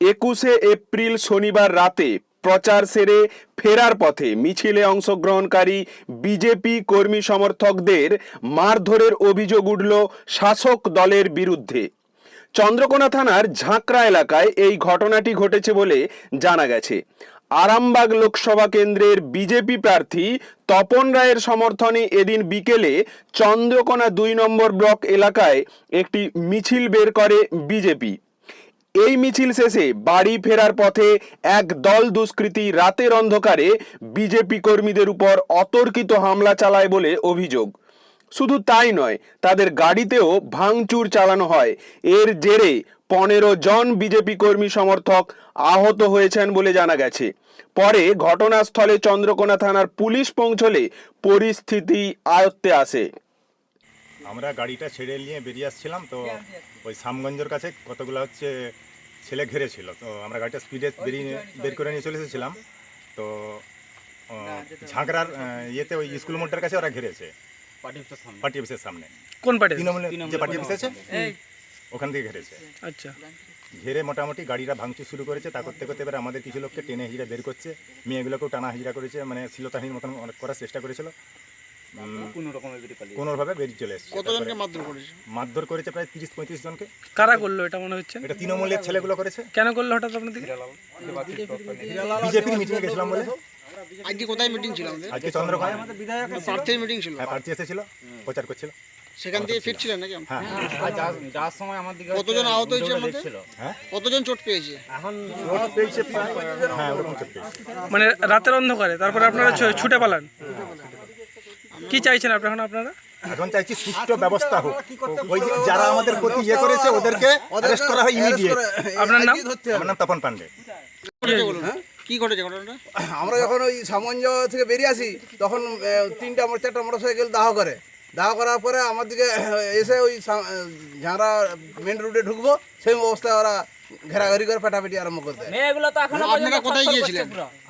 একুশে এপ্রিল শনিবার রাতে প্রচার সেরে ফেরার পথে মিছিলে অংশগ্রহণকারী বিজেপি কর্মী সমর্থকদের মারধরের অভিযোগ উঠল শাসক দলের বিরুদ্ধে। চন্দ্রকোনা থানার ঝাঁকড়া এলাকায় এই ঘটনাটি ঘটেছে বলে জানা গেছে। আরামবাগ লোকসভা কেন্দ্রের বিজেপি প্রার্থী তপন রায়ের সমর্থনে এদিন বিকেলে চন্দ্রকোনা দুই নম্বর ব্লক এলাকায় একটি মিছিল বের করে বিজেপি। এই মিছিল শেষে বাড়ি ফেরার পথে এক দল দুষ্কৃতী রাতের অন্ধকারে বিজেপি কর্মীদের উপর অতর্কিত হামলা চালায় বলে অভিযোগ। শুধু তাই নয় তাদের গাড়িতেও ভাঙচুর চালানো হয়। এর জেরে পনেরো জন বিজেপি কর্মী সমর্থক আহত হয়েছেন বলে জানা গেছে। পরে ঘটনাস্থলে চন্দ্রকোনা থানার পুলিশ পৌঁছলে পরিস্থিতি আয়ত্তে আসে। আমরা গাড়িটা ছেড়ে নিয়ে বেরিয়ে আসছিলাম তো ওই সামগঞ্জের কাছে কতগুলো হচ্ছে ছেলে ঘিরেছিল তো আমরা গাড়িটা স্পিডে বেরিয়ে বের করে নিয়ে চলে এসেছিলাম তো ঝাঁকড়ার ইয়েতে ওই স্কুল মোড়টার কাছে ওরা ঘিরেছে। পার্টি অফিসের সামনে। কোন পার্টি তৃণমূলের যে পার্টি অফিস আছে ওখান থেকে ঘিরেছে। আচ্ছা। ঘিরে মোটামুটি ভাঙচুর শুরু করেছে তা করতে করতে এবার আমাদের কিছু লোককে টেনে হিজড়া বের করছে। মেয়েগুলোকেও টানা হিজড়া করেছে মানে শিলতাহীন মতন অনেক করার চেষ্টা করেছিল। কোনোভাবে বেরিয়ে চলে এসেছে। কতজনকে মারধর করেছে? মারধর করেছে প্রায় তিরিশ পঁয়ত্রিশ জনকে। কারা করল এটা মনে হচ্ছে? এটা তৃণমূলের ছেলেগুলো করেছে। কেন করল হঠাৎ বিজেপির মিটিংয়ে গেছিলাম বলে। আজকে কোথায় মিটিং ছিল আমাদের আজকে চন্দ্রকোনা। প্রার্থীর মিটিং ছিল। হ্যাঁ প্রার্থী এসেছিল প্রচার করছিল। সেখান থেকে ফিরছিলেন নাকি? হ্যাঁ। কতজন আহত হয়েছে আমাদের? হ্যাঁ? কতজন চোট পেয়েছে? হ্যাঁ ওরকম চোখ পেয়েছে। মানে রাতের অন্ধকারে তারপরে আপনারা ছুটে পালান? কি চাইছেন আপনারা এখন আপনারা? এখন চাইছি সুষ্ঠু ব্যবস্থা হোক। ওই যে যারা আমাদের প্রতি ইয়ে করেছে ওদেরকে অ্যারেস্ট করা হয় ইমিডিয়েট আপনার নাম? আমার নাম তপন পান্ডে। কি ঘটেছে ঘটনাটা? আমরা যখন ওই সামঞ্জ থেকে বেরিয়ে আসি তখন তিনটা চারটা মোটর সাইকেল দাহ করে। দাহ করার পরে আমার দিকে এসে ওই ঝাঁড়া মেন রুটে ঢুকবো সেই অবস্থায় ওরা ঘেরাঘেরি করে পেটাপেটি আরম্ভ করে দেয়। আপনারা কোথায় গিয়েছিলেন?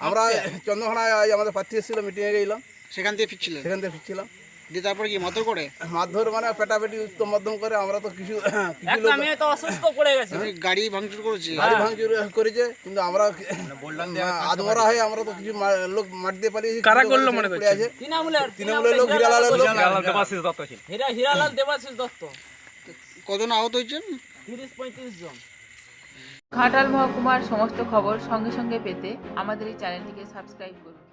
আমরা চন্দ্রখানায় আমাদের প্রার্থী এসেছিল মিটিংয়ে গেলাম সেখান থেকে ফিরছিলেন? সেখান থেকে ফিরছিলাম। দিয়ে তারপরে কি মারধর করে? মারধর মানে পেটাপেটি উত্তম মধ্যম করে আমরা তো কিছু কিছু লোক আমি গাড়ি ভাঙচুর করেছি। গাড়ি ভাঙচুর করেছে কিন্তু আমরা আদমরা হয়ে আমরা তো কিছু লোক মার দিয়ে কারা করল মনে পড়ে করছেন? তৃণমূলের লোক হিরালালের লোক হীরা হীরালাল দেবাশিস দত্ত। কজন আহত হয়েছেন? তিরিশ পঁয়ত্রিশ জন। ঘাটাল মহকুমার সমস্ত খবর সঙ্গে সঙ্গে পেতে আমাদের এই চ্যানেলটিকে সাবস্ক্রাইব করুন।